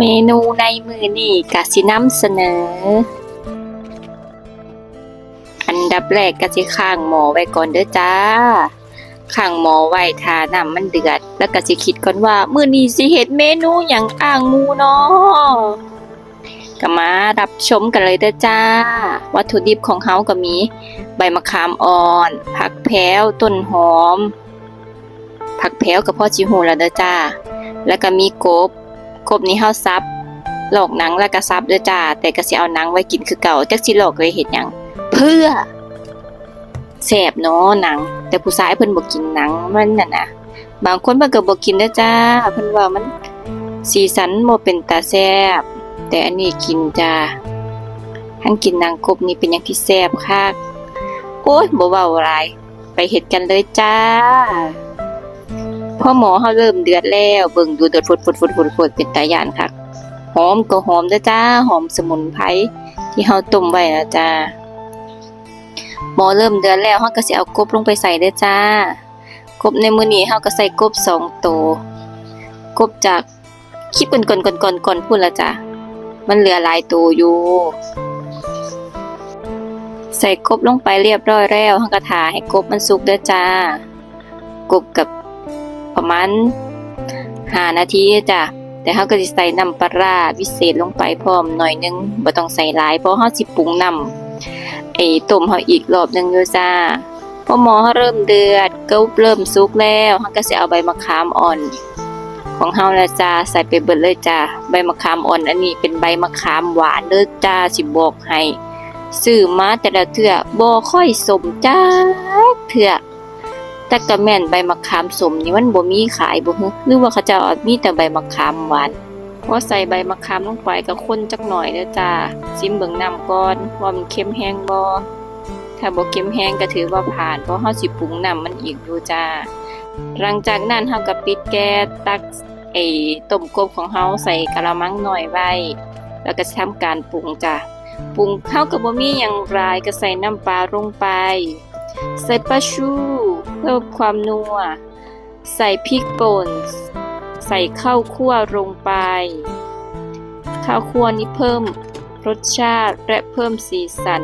เมนูในมือนี่กะสินำเสนอ อันดับแรกกะสิข้างหมอไว้ก่อนเด้อจ้า ข้างหมอไว้ทาน้ำมันเดือด แล้วก็สิคิดก่อนว่ามือนี้สิเฮ็ดเมนูหยังอ่างมูเนาะก็มารับชมกันเลยเด้อจ้า วัตถุดิบของเฮาก็มี ใบมะขามอ่อน ผักแพรวต้นหอม ผักแพรวกับพ่อจิหูแล้วเด้อจ้า แล้วก็มีกบ กบนี้เฮาซับหลอกหนังแล้วก็ซับด้อจ้า แต่ก็สิเอาหนังไว้กินคือเก่าจักสิหลอกเลยเฮ็ดหยังเพื่อแซบเนาะหนัง แต่ผู้ชายเพิ่นบ่กินหนังมันน่ะนะบางคนเพิ่นก็บ่กินด้จ้าเพิ่นว่ามันสีสันบ่เป็นตาแซ่บแต่อันนี้กินจ้าทั้งกินหนังกบนี่เป็นหยังที่แซ่บคักโอ้ยบ่เว้าหลายไปเฮ็ดกันเลยจ้า พ่อหมอเขาเริ่มเดือดแล้วเบิ่งดูเดือดฟุดฟุดฟุดฟุดฟุดเป็นตายานค่ะหอมก็หอมด้จ้าหอมสมุนไพรที่เฮาต้มไว้นะจ้าหมอเริ่มเดือดแล้วเฮาก็สิเอากบลงไปใส่เด้จ้ากบในมือนี้เฮาก็ใส่กบสองตัวกบจากคลิปก่อนๆก่อนๆก่อนพูดละจ้ามันเหลือหลายตัวอยู่ใส่กบลงไปเรียบร้อยแล้วเฮาก็ถ่าให้กบมันสุกเด้อจ้ากบกับ ประมาณห้านาทีจ้ะแต่เฮาก็สิใส่น้ำปลาร้าพิเศษลงไปพร้อมหน่อยนึงบ่ต้องใส่หลายเพราะเฮาสิปรุงน้ำไอ้ต้มเฮาอีกรอบนึงอยู่จ้าพอหมอเฮาเริ่มเดือดก็เริ่มสุกแล้วเฮาก็สิเอาใบมะขามอ่อน ของเฮาล้วจ้าใส่ไปเบิดเลยจ้าใบมะขามอ่อนอันนี้เป็นใบมะขามหวานเด้อจ้าสิบอกให้ซื้อมาแต่ละเทื่อบ่ค่อยสมจ้าเทื่อ แต่ก็แม่นใบมะขามสมนี่มันบ่มีขายบ่ฮึหรือว่าเขาเจ้าอามีแต่ใบมะขามหวานพอใส่ใบมะขามลงไปก็คนจักหน่อยเด้อจ้าซิมเบิ่งน้ำก่อนว่ามันเค็มแห้งบ่ถ้าบ่เค็มแห้งก็ถือว่าผ่านเพราะเฮาสิปรุงน้ำมันอีกอยู่จ้า หลังจากนั้นเฮาก็ปิดแก๊สตักไอ้ต้มกบของเฮาใส่กะละมังหน่อยไว้ แล้วก็ทำการปรุงจ้าปรุงเฮาก็บ่มีหยังหลายก็ใส่น้ำปลาลงไป ใส่ปลาชู พิ่มความนัว ใส่พริกป่น ใส่ข้าวคั่วลงไป ข้าวคั่วนี้เพิ่มรสชาติและเพิ่มสีสัน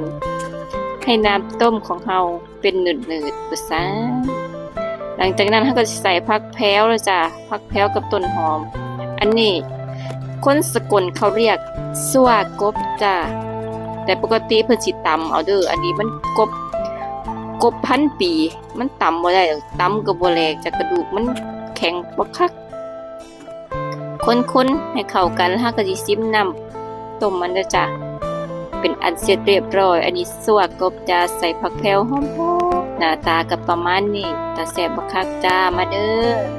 ให้น้ำต้มของเราเป็นหนืดๆบุษาหลังจากนั้นเราก็จะใส่ผักแพ้วแล้วจ้ะผักแพ้วกับต้นหอม อันนี้คนสกลเขาเรียกสวากบจ้ะแต่ปกติเพิ่นสิตำเอาเด้ออันนี้มันกบ กบพันปี มันต่ำบ่ได้ต่ำก็บ่แหลกจากกระดูกมันแข็งบ่คัก คนๆ ให้เข้ากันแล้วเราก็สิซิมน้ำต้มมันจะจ้ะเป็นอันเสร็จเรียบร้อย อันนี้สวกกบจะใส่ผักแพลวหอมๆหน้าตากับประมาณนี้แต่แสบบักคักจ้ามาเด้อ